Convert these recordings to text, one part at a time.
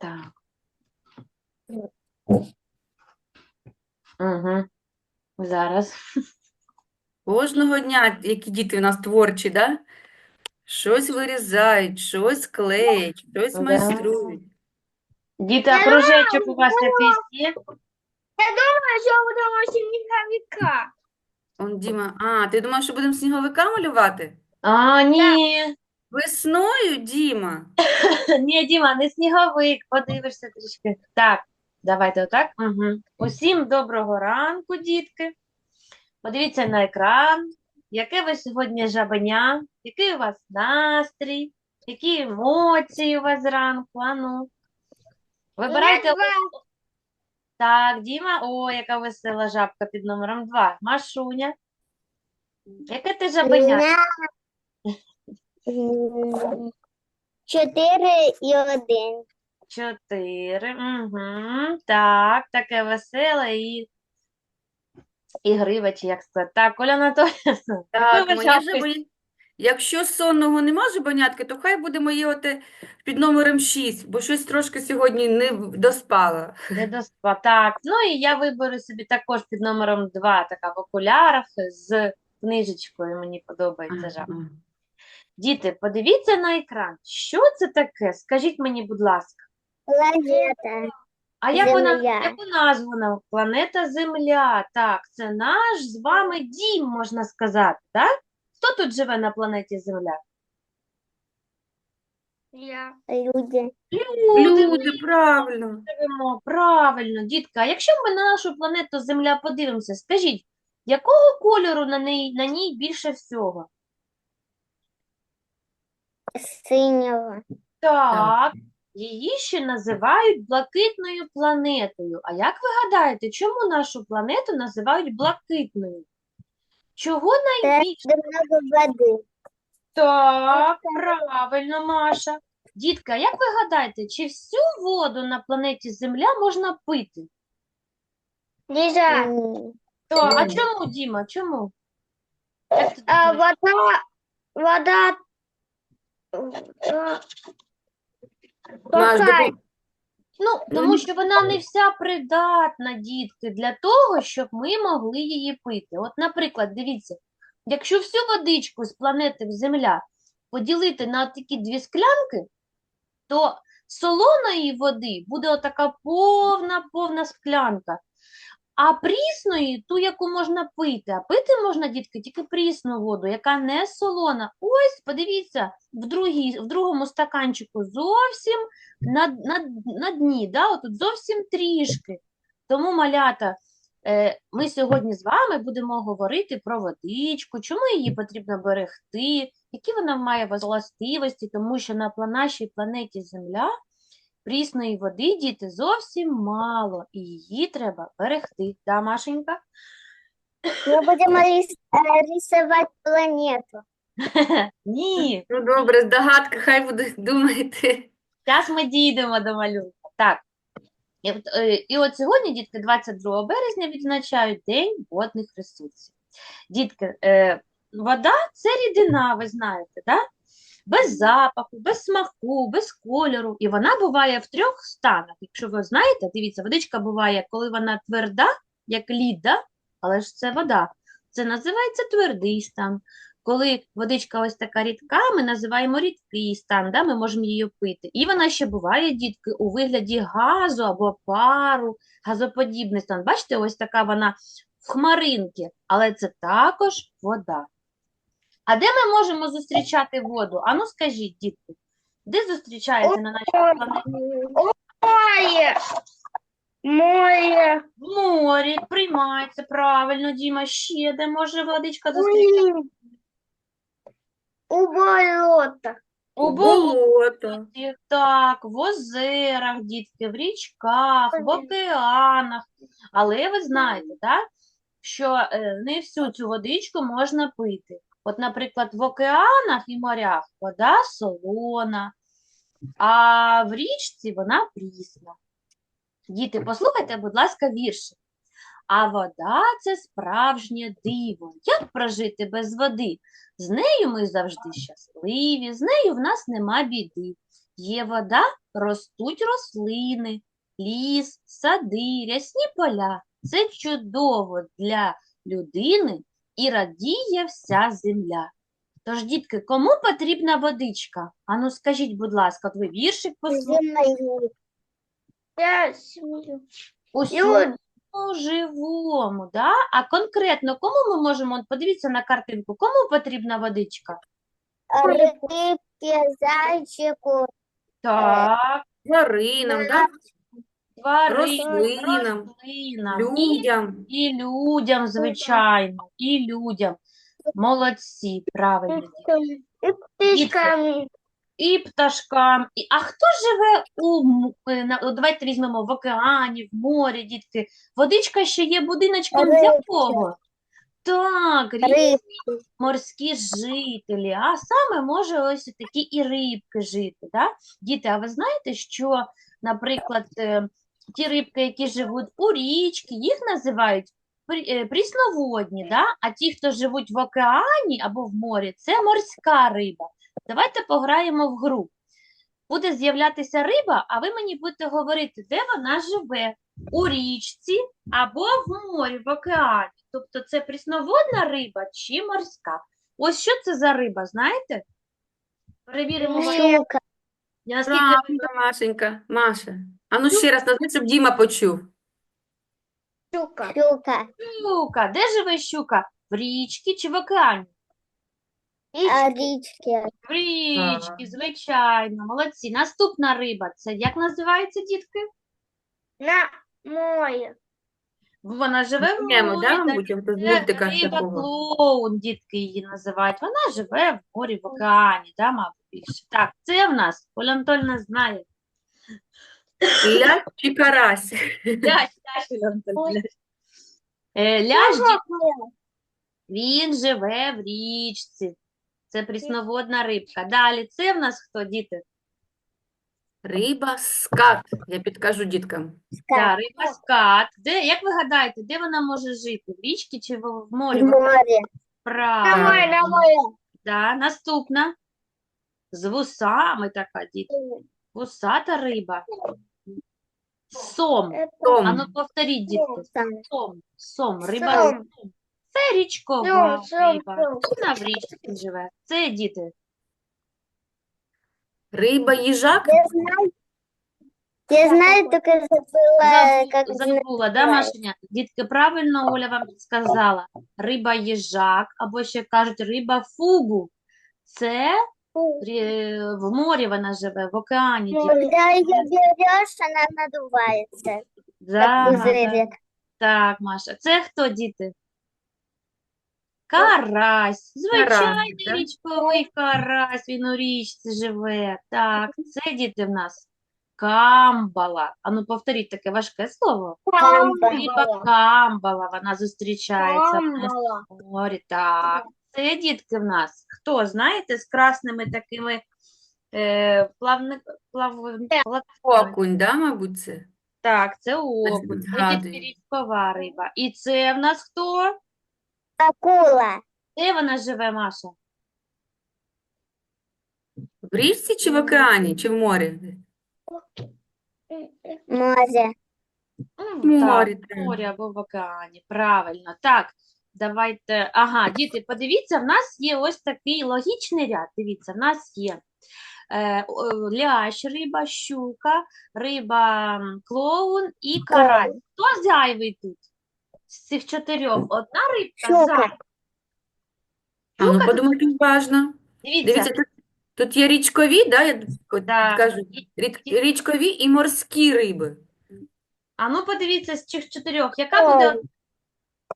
Так. Угу. Зараз. Кожного дня, які діти у нас творчі, да? Щось вирізають, щось клеять, щось Да. майструють. Діти, а кружечок у вас якийсь є? що будемо сніговика. Он Діма, а, ти думаєш, що будемо сніговика малювати? А, ні. Весною, Діма? Ні, Діма, не сніговик, подивишся трішки. Так, давайте отак. Угу. Усім доброго ранку, дітки. Подивіться на екран. Яке ви сьогодні жабеня? Який у вас настрій? Які емоції у вас зранку? Ану. Вибирайте. Так, Діма. О, яка весела жабка під номером 2. Машуня. Яке ти жабеня? Чотири і один. Чотири. Угу. Так, таке веселе і ігриве, чи як сказати. Так, Оля Анатоліївна, Так, ви мені. Якщо сонного нема жабенятки, то хай буде моє оте під номером 6, бо щось трошки сьогодні не в- доспала. Не доспа. Так, ну і я виберу собі також під номером 2, така в окулярах з книжечкою. Мені подобається жабка. Ага. Діти, подивіться на екран. Що це таке? Скажіть мені, будь ласка. Планета. А як вона, яку назву вона? Планета Земля. Так, це наш з вами дім, можна сказати, так? Хто тут живе на планеті Земля? Я. Люди. Люди, Люди, правильно. живемо. Правильно, дітка. А якщо ми на нашу планету Земля подивимося, скажіть, якого кольору на ній, на ній більше всього? Синього. Так, її ще називають блакитною планетою. А як ви гадаєте, чому нашу планету називають блакитною? Чого найбільше? Води. Так, правильно, Маша. Дітка, як ви гадаєте, чи всю воду на планеті Земля можна пити? Ліжа. То, а чому, Діма, чому? Як ти думаєш? вода, вода, е, Наш Ну, Ну, тому що вона не вся придатна, дітки, для того, щоб ми могли її пити. От, наприклад, дивіться, якщо всю водичку з планети Земля поділити на такі дві склянки, то солоної води буде отака повна-повна склянка. А прісної, ту, яку можна пити, а пити можна, дітки, тільки прісну воду, яка не солона. Ось, подивіться, в, другій, в другому стаканчику зовсім на, на, на дні, да, отут зовсім трішки. Тому, малята, е, ми сьогодні з вами будемо говорити про водичку, чому її потрібно берегти, які вона має властивості, тому що на нашій планеті Земля прісної води, діти, зовсім мало, і її треба берегти. Да, Машенька? Ми будемо рис- е, рисувати планету. Ні, Ну, добре, здогадка, хай буде думаєте. Зараз ми дійдемо до малюнка. Так. І от, е, і от сьогодні, дітки, 22 березня відзначають День водних ресурсів. Дітки, е, вода це рідина, ви знаєте, да? Без запаху, без смаку, без кольору. І вона буває в трьох станах. Якщо ви знаєте, дивіться, водичка буває, коли вона тверда, як лід, але ж це вода. Це називається твердий стан. Коли водичка ось така рідка, ми називаємо рідкий стан, да? ми можемо її пити. І вона ще буває, дітки, у вигляді газу або пару, газоподібний стан. Бачите, ось така вона в хмаринки, але це також вода. А де ми можемо зустрічати воду? Ану скажіть, дітки, де зустрічається на нашій планеті? Море. Море. В морі, приймається, правильно, Діма, ще де може водичка зустрічатися? У болотах. У. Дітки, Так, в озерах, дітки, в річках, в океанах. Але ви знаєте, так, що е, не всю цю водичку можна пити. От, наприклад, в океанах і морях вода солона, а в річці вона прісна. Діти, послухайте, будь ласка, вірші. А вода – це справжнє диво. Як прожити без води? З нею ми завжди щасливі, з нею в нас нема біди. Є вода, ростуть рослини, ліс, сади, рясні поля. Це чудово для людини і радіє вся земля. Тож, дітки, кому потрібна водичка? Ану, скажіть, будь ласка, от ви віршик послухали? Землею. Я смею. Усьому живому, да? А конкретно кому ми можемо, от подивіться на картинку, кому потрібна водичка? Рыбке, зайчику, Так, Тваринам, да? Тваринам, рослинам, рослинам, і, Людям. і людям, звичайно, і людям. Молодці, правильно. птичкам. І пташкам. І, а хто живе у, м- е, на, давайте візьмемо в океані, в морі, дітки. Водичка ще є будиночком для Рибки. кого? Так, різні морські жителі, а саме може ось такі і рибки жити. Да? Діти, а ви знаєте, що, наприклад, е, ті рибки, які живуть у річці, їх називають прі- е, прісноводні, да? а ті, хто живуть в океані або в морі, це морська риба. Давайте пограємо в гру. Буде з'являтися риба, а ви мені будете говорити, де вона живе, у річці або в морі, в океані. Тобто це прісноводна риба чи морська. Ось що це за риба, знаєте? Перевіримо Щука. Я наскільки Правильно, Машенька. Маша. А ну ще раз назви, щоб Діма почув. Щука. Щука. щука. Де живе щука? В річці чи в океані? А річки. В річці, звичайно, молодці. Наступна риба. Це як називається, дітки? На море. Вона живе в Знаємо, морі, да, так, мабуть, в мультиках риба такого. клоун, дітки її називають. Вона живе в морі, в океані, да, мабуть, більше. Так, це в нас, Оля Анатольевна знає. Лящ чи карась? Лящ, лящ, Оля. Е, лящ, він живе в річці. Це прісноводна рибка. Далі, це в нас хто, діти? Риба скат. Я підкажу діткам. Да, риба скат. Де, як ви гадаєте, де вона може жити? В річці чи в, в морі? В море. Правильно. на море. Да, наступна. З вусами така, діти. Вусата риба. Сом. Том. А ну повторіть, дітки. Сом. Сом. Сом. Риба Сом. сом. Це річкова Сом, сом, риба. Вона в річці живе. Це діти. Риба їжак. Я знаю. Я знаю, только забыла, Забу- как Забула, да, Машеня? Дітки, правильно Оля вам сказала. Риба їжак, або ще кажуть риба фугу. Це рі- в морі вона живе, в океані. Дітки. Когда ее берешь, она надувается, Да, как пузырик. Так, Маша. Це хто, діти? Карась. Звичайний да? річковий карась, він у річці живе. Так, це діти в нас. Камбала. А ну повторіть таке важке слово. Риба камбала, вона зустрічається в нас Камбала. у морі. Так, це дітки в нас. Хто, знаєте, з красними такими е, плавни, плав, Окунь, да, мабуть, це? Так, це окунь, це дітки згадую. річкова риба. І це в нас хто? Акула. Де вона живе, Маша? В річці чи в океані, чи в морі? Море. М, В морі, так, в морі або в океані. Правильно. Так, давайте. Ага, діти, подивіться, в нас є ось такий логічний ряд. Дивіться, в нас є е, лящ, риба, щука, риба клоун і карась. Хто зайвий тут? З цих чотирьох. Одна рибка Щука. зайва. А ну подумайте уважно. Дивіться, Дивіться, тут, тут є річкові, да, я от Да. кажу, рід- річкові і морські риби. а ну подивіться з цих чотирьох, яка буде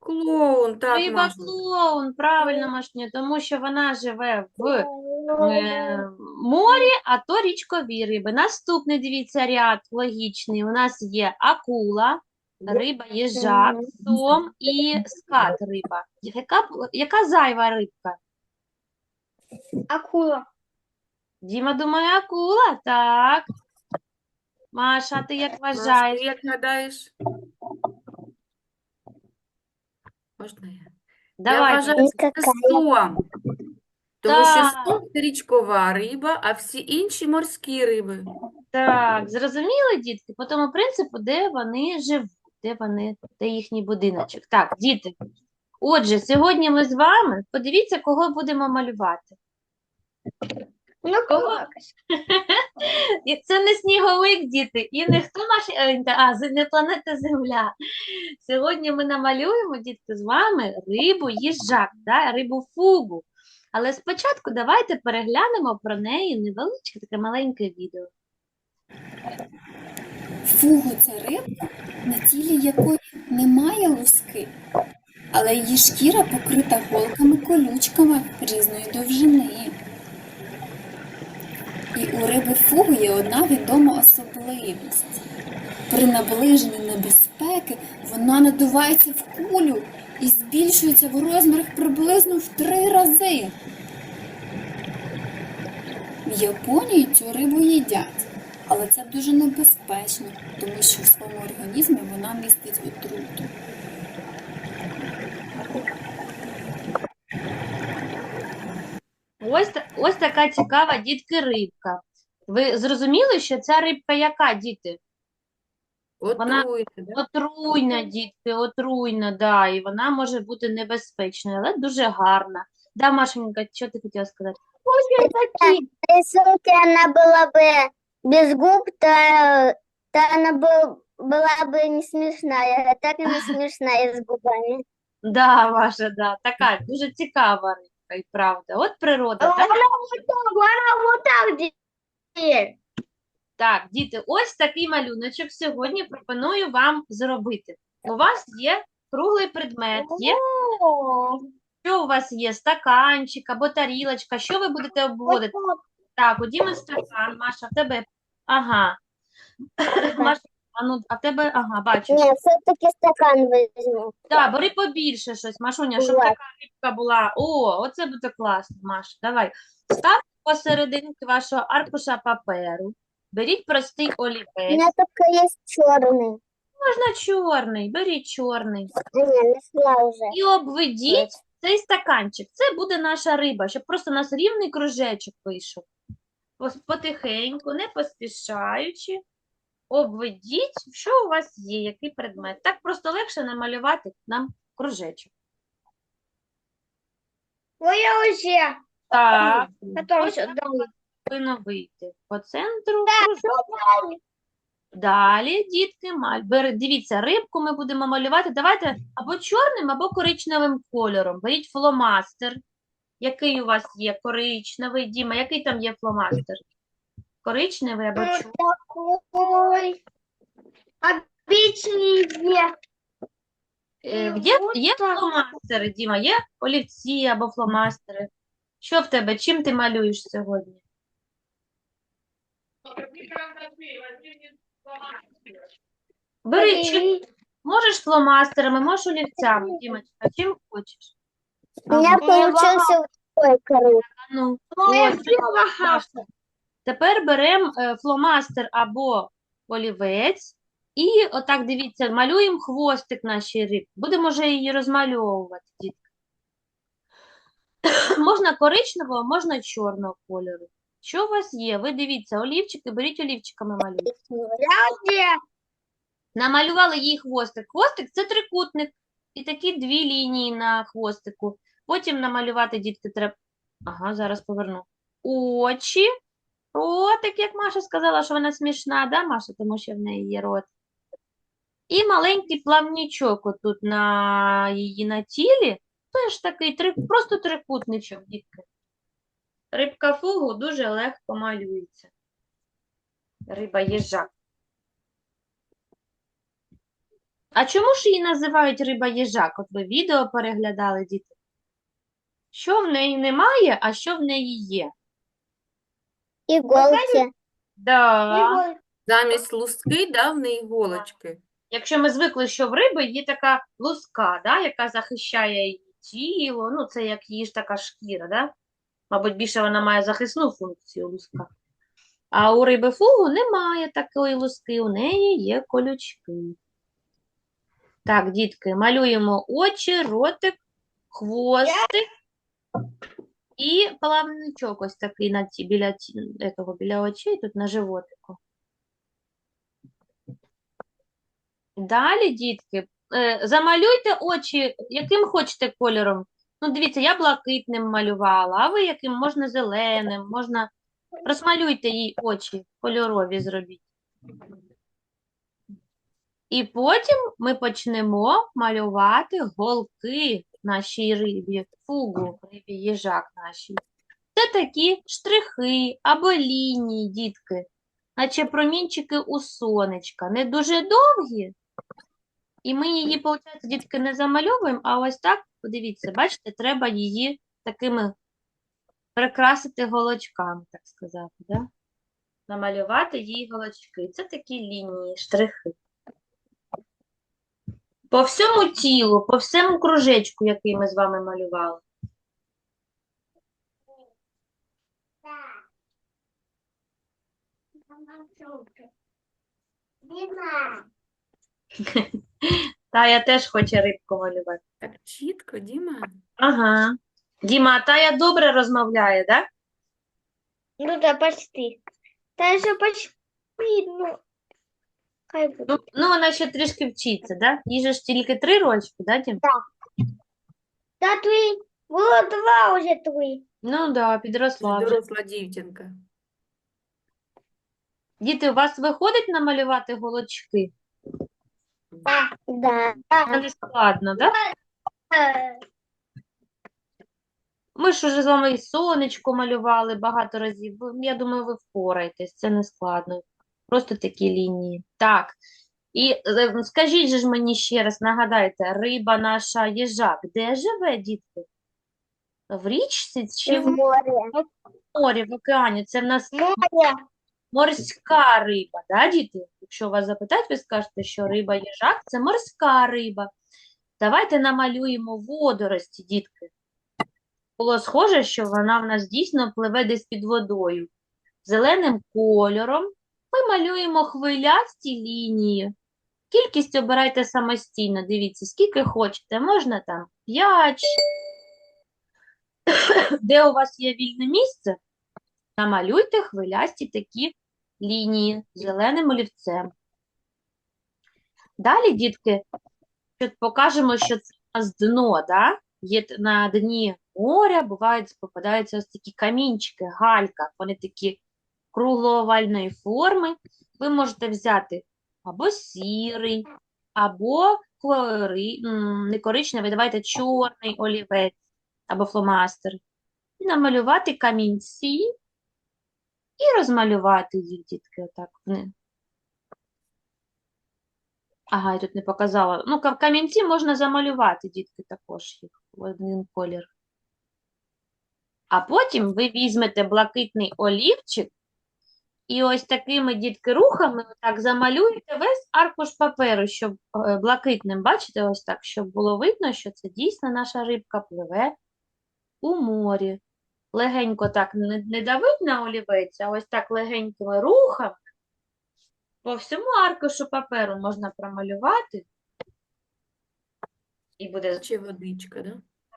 Клоун, так, риба Маша. клоун? Правильно, Машня, тому що вона живе в е, морі, а то річкові риби. Наступний, дивіться, ряд логічний. У нас є акула, риба, їжак, сом і скат риба. Яка, яка зайва рибка? Акула. Діма думає, акула, так. Маша, ти як вважаєш? як гадаєш? Можна я? Я Давай. вважаю, це сом. Тому що Так. сом це річкова риба, а всі інші морські риби. Так, зрозуміли, дітки? По тому принципу, де вони живуть, де вони, де їхній будиночок. Так, діти. Отже, сьогодні ми з вами, подивіться, кого будемо малювати. Ну, Кого? І це не сніговик, діти, і не хто наш, е, а, не планета Земля. Сьогодні ми намалюємо, дітки, з вами рибу їжак, да, рибу фугу. Але спочатку давайте переглянемо про неї невеличке таке маленьке відео. Фугу це рибка, на тілі якої немає луски, але її шкіра покрита голками-колючками різної довжини. І у риби одна відома особливість. При наближенні небезпеки вона надувається в кулю і збільшується в розмірах приблизно в три рази. В Японії цю рибу їдять, але це дуже небезпечно, тому що в своєму організмі вона містить отруту. Ось, ось така цікава, дітки, рибка. Ви зрозуміли, що ця рибка яка, діти? Вона- Отруйне, да? Отруйна, дітки, отруйна, да, і вона може бути небезпечною, але дуже гарна. Да, Машенька, що ти хотіла сказати? Если она была бы без губ, то, то она бы, была бы не смешная, а так она смешная с губами. Да, Маша, да, така дуже цікава рибка, і правда. От природа, так? вот так, она вот так делает. так, діти, ось такий малюночок сьогодні пропоную вам зробити. У вас є круглий предмет, є що у вас є? Стаканчик або тарілочка, що ви будете обводити? Так, у Діми стакан, Маша, в тебе. Ага. Маша, а ну, а в тебе, ага, бачу. Нет, все-таки стакан возьму. Так, бери побільше щось, Машуня, щоб така рибка була. О, оце буде класно, Маша. Давай. Ставте посерединки вашого аркуша паперу. Беріть простий У олівець. меня только есть черный. Можна чорний, беріть чорний. А, не, нашла уже. І обведіть цей стаканчик. Це буде наша риба, щоб просто у нас рівний кружечок вийшов. Пос- Потихеньку, не поспішаючи. Обведіть, що у вас є, який предмет. Так просто легше намалювати нам кружечок. Ой, я уже. Так, Потом все так повинно вийти. По центру кружок. Далі, дітки, маль. Бери, дивіться, рибку ми будемо малювати. Давайте або чорним, або коричневим кольором. Беріть фломастер. Який у вас є? Коричневий. Діма, який там є фломастер? Коричневий або чорний? Такой. Обычный. Е, Є, є фломастери, Діма, є олівці або фломастери. Що в тебе? Чим ти малюєш сьогодні? Бери, чим, можеш фломастерами, можеш олівцями, Дімочка, чим хочеш. У меня Ага. получился вот такой круг. Ну, я ось. Тепер беремо фломастер або олівець і отак, дивіться, малюємо хвостик нашій рибки. Будемо вже її розмальовувати, дітки. Можна коричневого, можна чорного кольору. Що у вас є? Ви дивіться, олівчики, беріть олівчиками малюйте. Намалювали їй хвостик. Хвостик – це трикутник. І такі дві лінії на хвостику. Потім намалювати, дітки, треба. Ага, зараз поверну. Очі, ротик, як Маша сказала, що вона смішна, да, Маша, тому що в неї є рот. І маленький плавнічок отут на її на тілі. Теж такий три... просто трикутничок, дітки. Рибка фугу дуже легко малюється. Риба їжак. А чому ж її називають риба їжак? От ви відео переглядали, діти. Що в неї немає, а що в неї є? Иголки. Да. Замість луски дав в неї голочки. Якщо ми звикли, що в риби є така луска, да, яка захищає її тіло, ну це як її ж така шкіра, да? Мабуть, більше вона має захисну функцію луска. А у риби фугу немає такої луски, у неї є колючки. Так, дітки, малюємо очі, ротик, хвостик. І плавничок ось такий на ці, біля, ці, етого, біля очей, тут на животику. Далі, дітки, замалюйте очі, яким хочете кольором. Ну, дивіться, я блакитним малювала, а ви яким? Можна зеленим, можна... Розмалюйте їй очі, кольорові зробіть. І потім ми почнемо малювати голки нашій рибі, фугу рибі їжак нашій. Це такі штрихи або лінії, дітки, наче промінчики у сонечка. Не дуже довгі. І ми її, виходить, дітки, не замальовуємо, а ось так, подивіться, бачите, треба її такими прикрасити голочками, так сказати, да? Намалювати їй голочки. Це такі лінії, штрихи. По всьому тілу, по всьому кружечку, який ми з вами малювали. Дима. Та я теж хочу рибку малювати. Так чітко, Діма. Ага. Діма, а Тая добре розмовляє, да? Ну да, почти. Та же почти, ну, хай буде. Ну, ну вона ще трішки вчиться, да? Їй же ж тільки три рочки, да, Дім? Та твій, було два уже твої. Ну да, підросла вже. Доросла дівчинка. Діти, у вас виходить намалювати голочки? Да. Не складно, да? Ми ж уже з вами і сонечко малювали багато разів. Я думаю, ви впораєтесь, це не складно. Просто такі лінії. Так. І е, скажіть же ж мені ще раз, нагадайте, риба наша їжак, де живе, дітки? В річці чи в море. морі, в океані? Це в нас Море. Морська риба, да, діти? Якщо вас запитають, ви скажете, що риба їжак – це морська риба. Давайте намалюємо водорості, дітки. Було схоже, що вона в нас дійсно пливе десь під водою. Зеленим кольором ми малюємо хвилясті лінії. Кількість обирайте самостійно, дивіться, скільки хочете. Можна там 5. Де у вас є вільне місце, намалюйте хвилясті такі лінії зеленим олівцем. Далі, дітки, покажемо, що це у нас дно, да? Є на дні моря, бувають, попадаються ось такі камінчики, галька, вони такі круглоовальної форми. Ви можете взяти або сірий, або м, не коричневий, давайте чорний олівець або фломастер. І намалювати камінці і розмалювати їх, дітки, отак. вни- Ага, я тут не показала. Ну, ка- камінці можна замалювати, дітки, також їх в один колір. А потім ви візьмете блакитний олівчик і ось такими, дітки, рухами отак замалюєте весь аркуш паперу, щоб е, блакитним, бачите, ось так, щоб було видно, що це дійсно наша рибка пливе у морі. Легенько так не, не давить на олівець, а ось так легенькими рухами по всьому аркушу паперу можна промалювати. І буде, Чи водичка, да?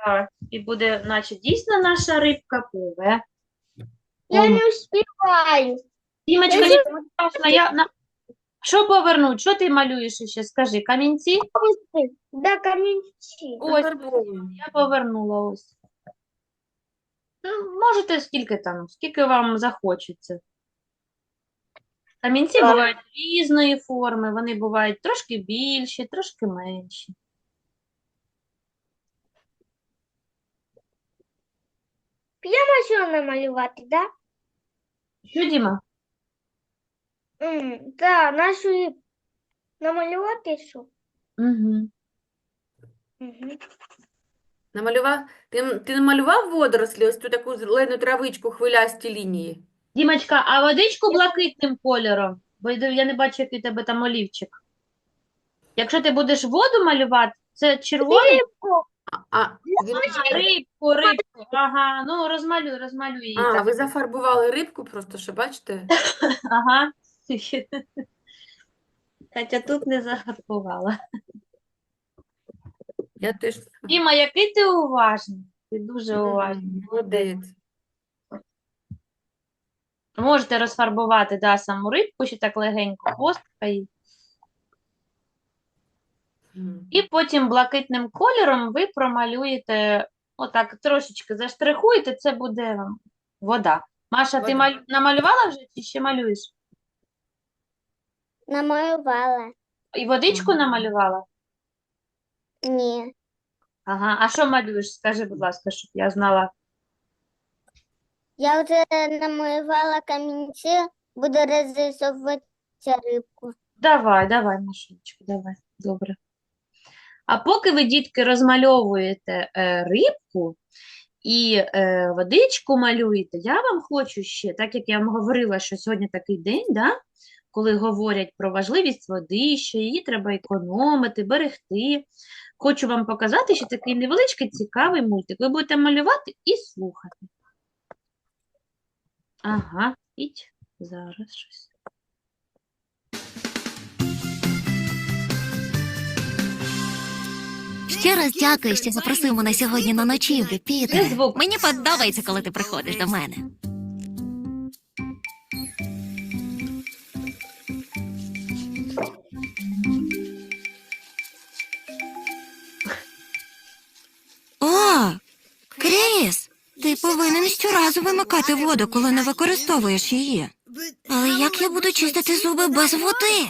так, і буде, наче дійсно наша рибка пливе. Я не успіваю. Дімочка, Я не страшно, я на... Що повернуть? Що ти малюєш ще? Скажи, камінці? Да, камінці. Ось, я повернула ось. Ну, можете скільки там, скільки вам захочеться. Камінці Так. бувають різної форми, вони бувають трошки більші, трошки менші. Можна намалювати, да? Що, Діма? М, Да, нашу намалювати що? Угу. Угу. Намалював... Ти, ти намалював водорослі, ось ту таку зелену травичку, хвилясті лінії? Дімочка, а водичку блакитним кольором? Бо я я не бачу, який у тебе там олівчик. Якщо ти будеш воду малювати, це червоний? А, а, він... А, рибку, рибку. Ага, ну розмалюй, розмалюй її а так. ви зафарбували рибку просто, що бачите? Ага. Хоча тут не зафарбувала. Я теж Діма, який ти уважний. Ти дуже уважна. М, Молодець. Можете розфарбувати да, саму рибку, ще так легенько хвостика її. М. І потім блакитним кольором ви промалюєте, отак трошечки заштрихуєте, це буде вода. Маша, ти Вода. маль... намалювала вже чи ще малюєш? Намалювала. І водичку Мгм. намалювала? Ні. Ага, а що малюєш? Скажи, будь ласка, щоб я знала. Я вже намалювала камінці, буду розрисовувати рибку. Давай, давай, Машечку, давай. Добре. А поки ви, дітки, розмальовуєте е, рибку і е, водичку малюєте, я вам хочу ще, так як я вам говорила, що сьогодні такий день, да, коли говорять про важливість води, що її треба економити, берегти. Хочу вам показати ще такий невеличкий цікавий мультик. Ви будете малювати і слухати. Ага, іть зараз щось. Ще раз дякую, що запросив мене сьогодні на ночівлю, звук? Мені подобається, коли ти приходиш до мене. Повинен вимикати воду, коли не використовуєш її. Але як я буду чистити зуби без води?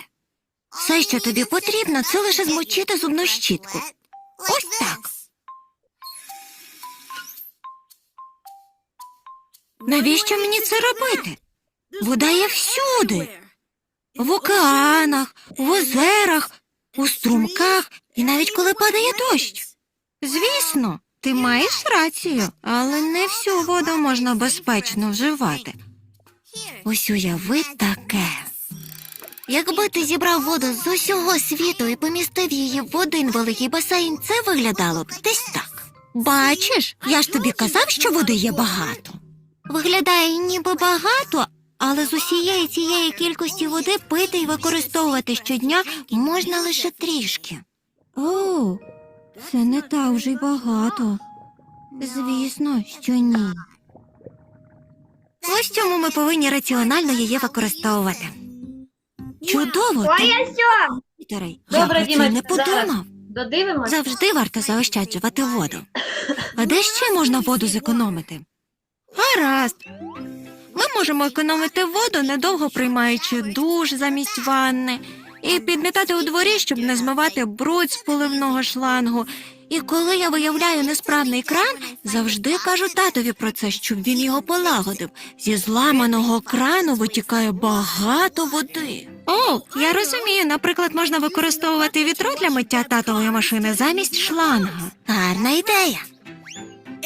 Все, що тобі потрібно, це лише змочити зубну щітку. Ось так. Навіщо мені це робити? Вода є всюди. В океанах, в озерах, у струмках і навіть коли падає дощ. Звісно, ти маєш рацію, але не всю воду можна безпечно вживати. Ось уяви таке. Якби ти зібрав воду з усього світу і помістив її в один великий басейн, це виглядало б десь так. Бачиш, я ж тобі казав, що води є багато. Виглядає ніби багато, але з усієї цієї кількості води пити і використовувати щодня можна лише трішки. О, це не так вже й багато. Звісно, що ні. Ось чому ми повинні раціонально її використовувати. Чудово, ти, Пітере, я Добре, про це Діма, не зараз. подумав. Додивимося? Завжди варто заощаджувати воду. А де ще можна воду зекономити? Гаразд. Ми можемо економити воду, недовго приймаючи душ замість ванни, і підмітати у дворі, щоб не змивати бруд з поливного шлангу. І коли я виявляю несправний кран, завжди кажу татові про це, щоб він його полагодив. Зі зламаного крану витікає багато води. О, я розумію. Наприклад, можна використовувати вітро для миття татової машини замість шланга. Гарна ідея.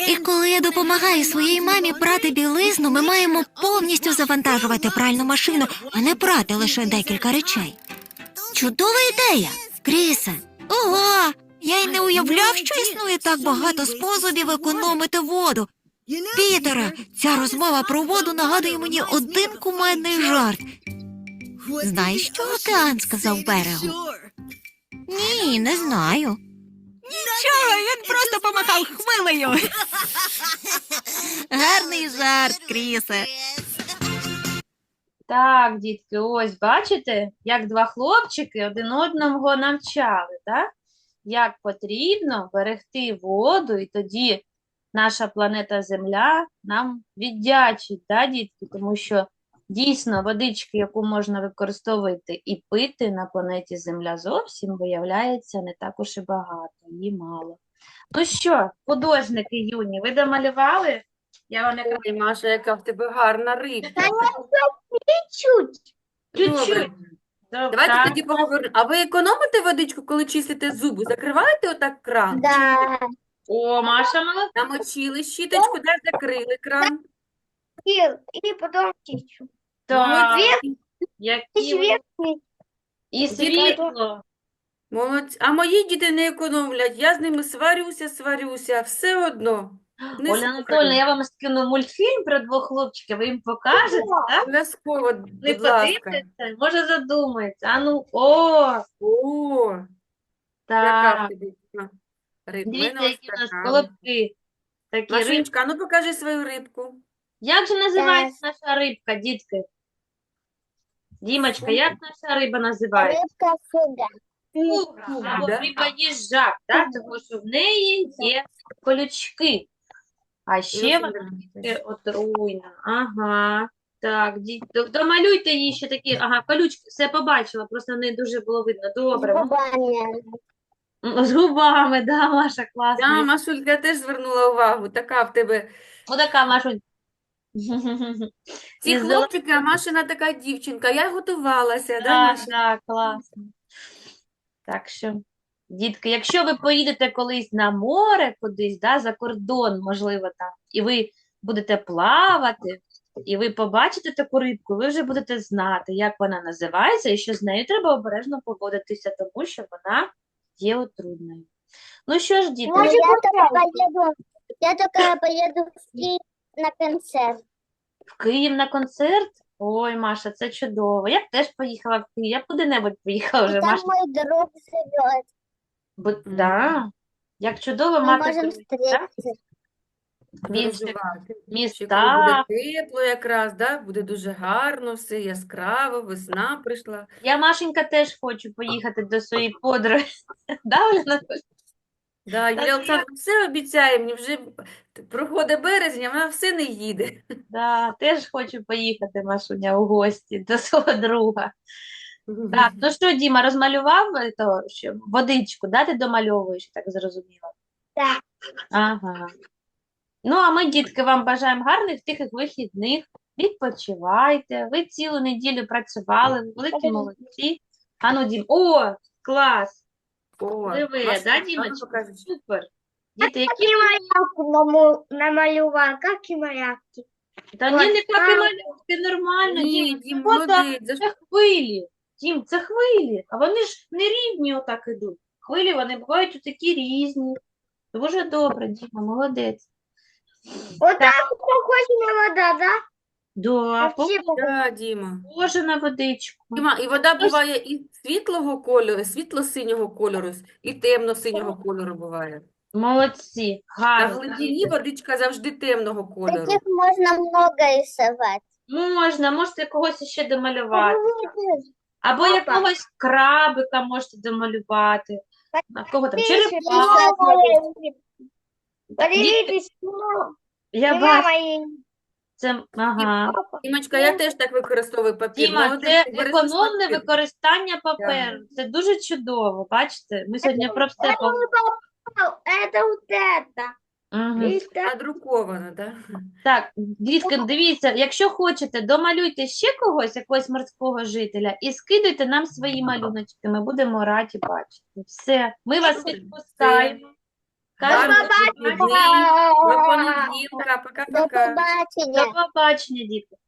І коли я допомагаю своїй мамі прати білизну, ми маємо повністю завантажувати пральну машину, а не прати лише декілька речей. Чудова ідея, Крісе. Ого! Я й не уявляв, що існує так багато способів економити воду. Пітере, ця розмова про воду нагадує мені один кумедний жарт. Знаєш, що океан сказав берегу? Ні, не знаю. Нічого, він просто помахав хвилею. Гарний жарт, Крісе. Так, дітки, ось бачите, як два хлопчики один одного навчали, так? Як потрібно берегти воду, і тоді наша планета Земля нам віддячить, да, дітки? Тому що дійсно водички, яку можна використовувати і пити на планеті Земля зовсім, виявляється, не так уж і багато, її мало. Ну що, художники юні, ви домалювали? Я вам якраз Ой, Маша, яка в тебе гарна рибка. Чуть-чуть. Давайте так. тоді поговоримо. А ви економите водичку, коли чистите зуби? Закриваєте отак кран? Да. О, Маша молодець. Намочили щіточку, де закрили кран? И, и потом чищу. Так, Свет, які ви- верхний. і світло. Молодці. А мої діти не економлять. Я з ними сварюся, сварюся, все одно. Не Оля слухаю. Я вам скину мультфільм про двох хлопчиків, ви їм покажете, так? Обов'язково, Ви будь ласка. подивитеся, може задумається. А ну, о, О, яка в так. тебе Дивіться, ось які у нас така. колобки. Такі. Машунечка, ну покажи свою рибку. Як же називається наша рибка, дітки? Дімочка, як наша риба називається? Рыбка фуга. Фуга, або да? риба їжак, так? Тому що в неї є колючки. А ще вона отруйна. Ага. Так, ді... домалюйте їй ще такі, ага, колючки, все побачила, просто не дуже було видно. Добре. губами. М, З губами, да, Маша, класно. Да, Машулька теж звернула увагу. Така в тебе. Отака, Машунь. Ці хлопчики, а Машина така дівчинка. Я готувалася, да, Так, Маша? так, класно. Так що, дітки, якщо ви поїдете колись на море кудись, да, за кордон, можливо, там, і ви будете плавати, і ви побачите таку рибку, ви вже будете знати, як вона називається, і що з нею треба обережно поводитися, тому що вона є отруйною. Ну що ж, діти, Я только поеду, я только поеду в Киев на концерт. в Київ на концерт? Ой, Маша, це чудово. Я б теж поїхала в Київ, я б куди-небудь поїхала вже, там Маша. мой друг живет. Бо, да, як чудово Мы мати можем друзів, да? Подорожувати. Місце- Ще коли Міста. буде тепло якраз, да? Буде дуже гарно, все яскраво, весна прийшла. Я, Машенька, теж хочу поїхати до своєї подруги. Да, Оля Да, Юлія Олександровна все обіцяє, мені вже проходить березень, а вона все не їде. Да, теж хочу поїхати, Машуня, у гості до свого друга. Так, ну що, Діма, розмалював е, то, що водичку, да, ти домальовуєш, так зрозуміла? Так. Ага. Ну, а ми, дітки, вам бажаємо гарних тихих вихідних. Відпочивайте. Ви цілу неділю працювали, ви великі молодці. Ану, Дім, о, клас! О, Диви, Маша, да, Дімочка? Супер. Діти, які намалювал, как и малявки. Та ні, не як і малювати, нормально, Ні, Дім, Дім, вода, молодець. за це хвилі. Дім, це хвилі, а вони ж не рівні отак ідуть. Хвилі, вони бувають такі різні. Дуже добре, Діма, молодець. Вот так похоже на вода, да? Да, Да, Діма. похоже на водичку. Діма, і вода буває і світлого кольору, світло-синього кольору, і темно-синього кольору буває. Молодці, На гарно. глибині водичка завжди темного кольору. Таких можно много рисовать. Можна, можете когось ще домалювати. Або Опа. якогось крабика можете домалювати. А кого там? Черепаху. Подивитесь, Я бачу, це, ага. Дімочка, я теж так використовую папір. Молодець, це ти береш економне папір. використання паперу. Це дуже чудово, бачите? Ми сьогодні про все поговорили. Это вот это. Это Надруковано, так? Так, дітки, дивіться, якщо хочете, домалюйте ще когось, якогось морського жителя, і скидайте нам свої малюночки. Ми будемо раді бачити. Все, ми вас відпускаємо. Кажемо до понеділка, пока-пока. побачення. до побачення, діти.